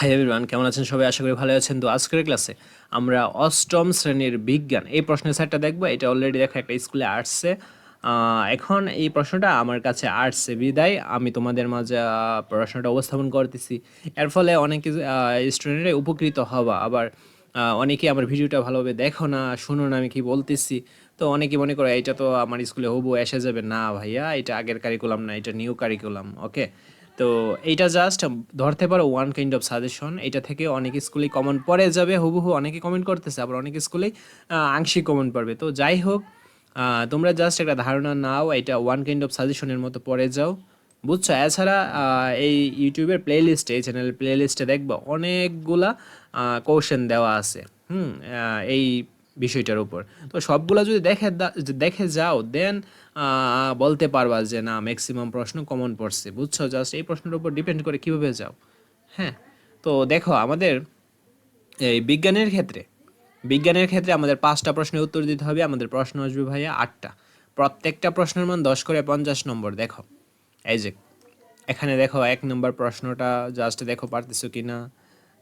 Hi everyone কেমন আছেন সবাই? আশা করি ভালো আছেন। তো আজকের ক্লাসে আমরা অষ্টম শ্রেণির বিজ্ঞান এই প্রশ্নের সেটটা দেখব। এটা অলরেডি দেখো একটা স্কুলে আসছে। এখন এই প্রশ্নটা আমার কাছে আসছে। বিদায় আমি তোমাদের মাঝে প্রশ্নটা উপস্থাপন করতেছি। এর ফলে অনেক স্টুডেন্টরা উপকৃত হবা। আবার আহ, অনেকেই আমার ভিডিওটা ভালোভাবে দেখো না শুনো না আমি কি বলতেছি? তো অনেকে মনে করে এটা তো আমার স্কুলে হবু এসে যাবে। না ভাইয়া এটা আগের কারিকুলাম না এটা নিউ কারিকুলাম ওকে তো এইটা জাস্ট ধরতে পারো ওয়ান কাইন্ড অফ সাজেশন এটা থেকে অনেক স্কুলেই কমন পড়ে যাবে হুবহু অনেকে কমেন্ট করতেছে, আবার অনেক স্কুলেই আংশিক কমন পড়বে তো যাই হোক তোমরা জাস্ট একটা ধারণা নাও, এটা ওয়ান কাইন্ড অফ সাজেশনের মতো পড়ে যাও। বুঝছ? এছাড়া এই ইউটিউবের প্লে লিস্টে এই চ্যানেলের প্লে লিস্টে দেখবা অনেকগুলা কোশ্চেন দেওয়া আছে। হুম এই বিষয়টার উপর। তো সবগুলা যদি দেখে দেখে যাও দেন বলতে পারবা যে না ম্যাক্সিমাম প্রশ্ন কমন পড়ছে, বুঝছ? জাস্ট এই প্রশ্নের উপর ডিপেন্ড করে কীভাবে যাও। হ্যাঁ? তো দেখো, আমাদের এই বিজ্ঞানের ক্ষেত্রে বিজ্ঞানের ক্ষেত্রে আমাদের পাঁচটা প্রশ্নের উত্তর দিতে হবে, আমাদের প্রশ্ন আসবে ভাইয়া আটটা। প্রত্যেকটা প্রশ্নের মান দশ করে পঞ্চাশ নম্বর, দেখো। এই যে, এখানে দেখো এক নম্বর প্রশ্নটা জাস্ট দেখো পারতেছো কি না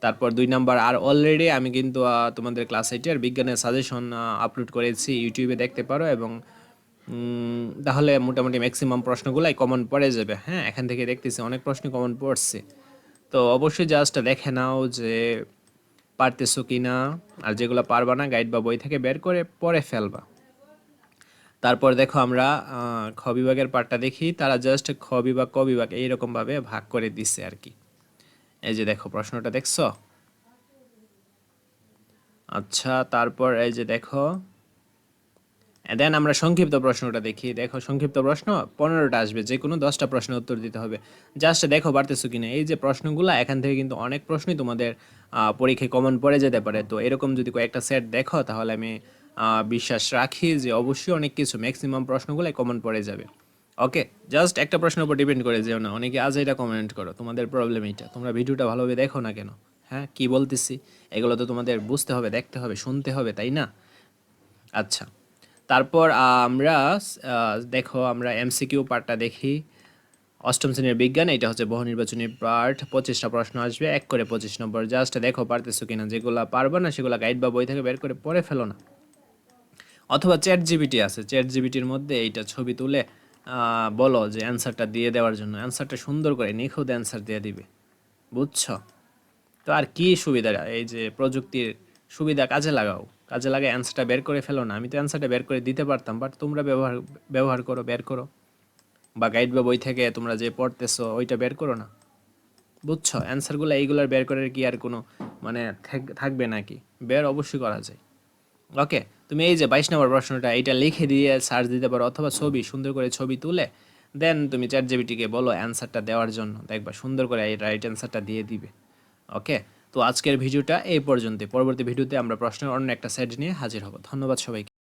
তারপর দুই নাম্বার, আর অলরেডি আমি কিন্তু তোমাদের ক্লাস এইটের বিজ্ঞানের সাজেশন আপলোড করেছি ইউটিউবে দেখতে পারো এবং তাহলে মোটামুটি ম্যাক্সিমাম প্রশ্নগুলাই কমন পড়ে যাবে। হ্যাঁ এখান থেকে দেখতেছি অনেক প্রশ্ন কমন পড়ছে। তো অবশ্যই জাস্ট দেখে নাও যে পারতেছো কি না আর যেগুলো পারবা না গাইড বা বই থেকে বের করে পরে ফেলবা। তারপর দেখো আমরা খ বিভাগের পার্টটা দেখি, তারা জাস্ট খ বিভাগ, ক বিভাগ এইরকমভাবে ভাগ করে দিচ্ছে আর কি। এই যে দেখো, প্রশ্নটা দেখছ? আচ্ছা তারপর এই যে দেখো দেন আমরা সংক্ষিপ্ত প্রশ্নটা দেখি। দেখো, সংক্ষিপ্ত প্রশ্ন, পনেরোটা আসবে, যে কোনো দশটা প্রশ্ন উত্তর দিতে হবে। জাস্ট দেখো, পারতেছো কিনা? এই যে প্রশ্নগুলো, এখান থেকে কিন্তু অনেক প্রশ্নই তোমাদের পরীক্ষায় কমন পড়ে যেতে পারে। তো এরকম যদি কয়েকটা সেট দেখো, তাহলে আমি বিশ্বাস রাখি যে অবশ্যই অনেক কিছু ম্যাক্সিমাম প্রশ্নগুলো কমন পড়ে যাবে। ওকে জাস্ট একটা প্রশ্নের উপর ডিপেন্ড করে যেও না। অনেকে আজ এটা কমেন্ট করো, তোমাদের প্রবলেম এইটা। তোমরা ভিডিওটা ভালোভাবে দেখো না কেন? হ্যাঁ কি বলতেছি? এগুলো তো তোমাদের বুঝতে হবে, দেখতে হবে, শুনতে হবে, তাই না? আচ্ছা তারপর আমরা দেখো আমরা এমসিকিউ পার্টটা দেখি। অষ্টম শ্রেণির বিজ্ঞান, এটা হচ্ছে বহু নির্বাচনী পার্ট পঁচিশটা প্রশ্ন আসবে, এক করে পঁচিশ নম্বর। জাস্ট দেখো পারতেছো কিনা, যেগুলো পারবে না, সেগুলো গাইড বা বই থেকে বের করে পড়ে ফেলো না। অথবা চ্যাট জিবিটি আছে চ্যাট জিবিটির মধ্যে এইটা ছবি তুলে বলো যে অ্যান্সারটা দিয়ে দেওয়ার জন্য। অ্যান্সারটা সুন্দর করে নিখুঁত অ্যান্সার দিয়ে দিবে। বুঝছ? তো আর কি সুবিধা? এই যে প্রযুক্তির সুবিধা কাজে লাগাও। কাজে লাগে অ্যান্সারটা বের করে ফেলো না। আমি তো অ্যান্সারটা বের করে দিতে পারতাম বাট তোমরা ব্যবহার ব্যবহার করো, বের করো। বা গাইড বা বই থেকে তোমরা যে পড়তেছো, ওইটা বের করো না। বুঝছ? অ্যান্সারগুলো এইগুলোর বের করে কি আর কোনো মানে থাক- থাকবে নাকি? বের অবশ্যই করা যায়। ওকে তুমি এই যে বাইশ নম্বর প্রশ্নটা, এটা লিখে দিয়ে সার্চ দিতে পারো অথবা ছবি, সুন্দর করে ছবি তুলে দেন তুমি চ্যাট জিবিটিকে বলো অ্যান্সারটা দেওয়ার জন্য। দেখবা সুন্দর করে এই রাইট অ্যান্সারটা দিয়ে দিবে। ওকে তো আজকের ভিডিওটা এই পর্যন্ত পরবর্তী ভিডিওতে আমরা প্রশ্নের অন্য একটা সেট নিয়ে হাজির হব। ধন্যবাদ সবাইকে।